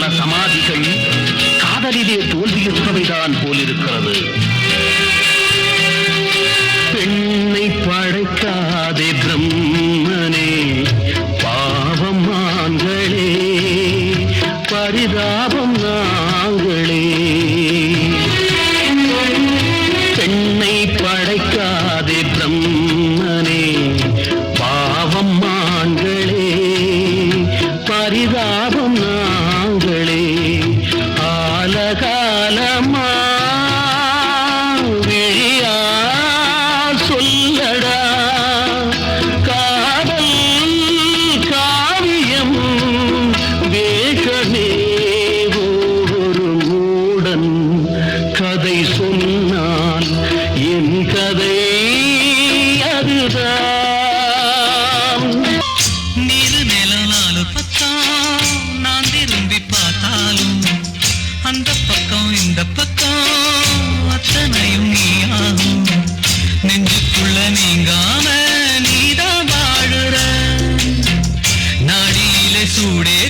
பல சமாதிகள் காதலிலே தோல்வியுற்றவைதான் போலிருக்கிறது. கதை சொன்னான். என் கதை அதுதான். நீரு நில நாலு நான் திரும்பி பார்த்தாலும் அந்த பக்கம் இந்த பக்கம் அத்தனையும் நீயாகும். நெஞ்சுக்குள்ள நீங்காம நீதான் வாழுற. நாடியில சூடே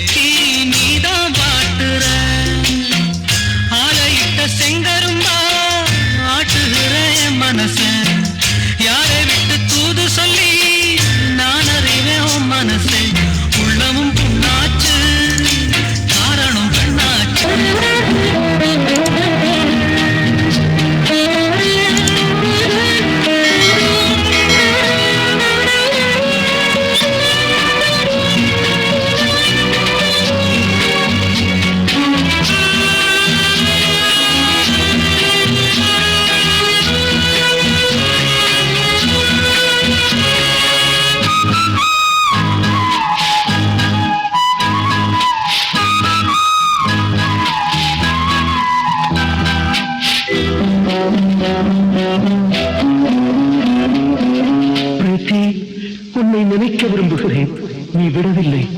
நினைக்க விரும்புகிறேன். நீ விடவில்லை.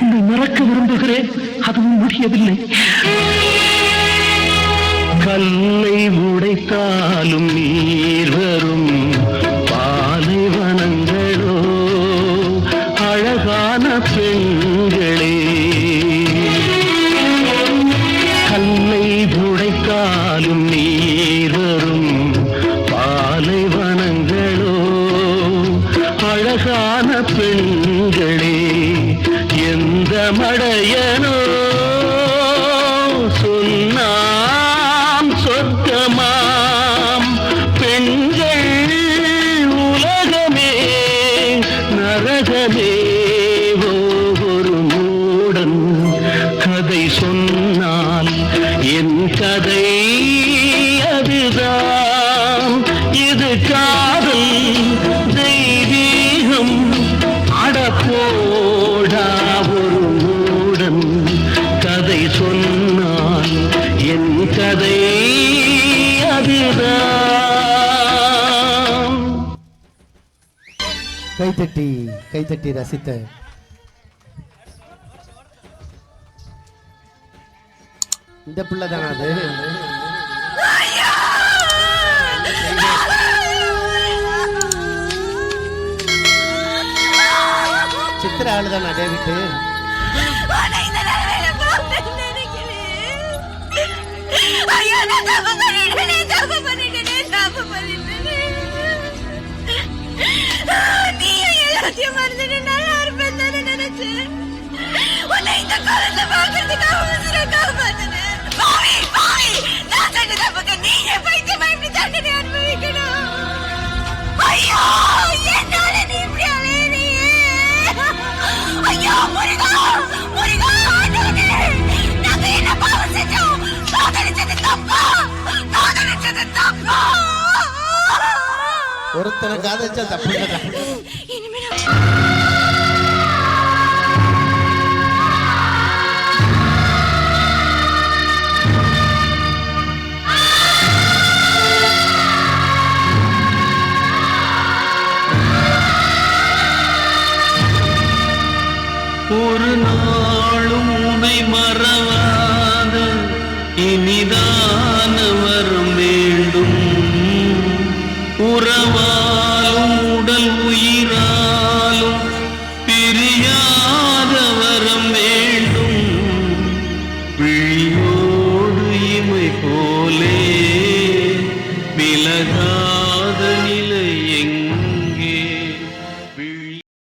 உன்னை மறக்க விரும்புகிறேன். அதுவும் முடியவில்லை. கல்லை உடைத்தாலும் நீர் வரும். அழகான பெண்களே எந்த மடையனோ சொன்னாம் சொர்க்கமாம். பெண்கள் உலகமே நரகமே. கைத்தட்டி கைத்தட்டி ரசித்த. இந்த பிள்ளை தானா அது? சித்திர ஆளு தானா டேவிட்டு நினைக்கிறேன். நான் தப்பு இந்த குழந்தை பாக்குறதுக்கு அவசர காப்பாத்துனே மாமி மாமி நான் செஞ்ச தப்புக்கு நீங்க பைத்தியமா ஒருத்தனை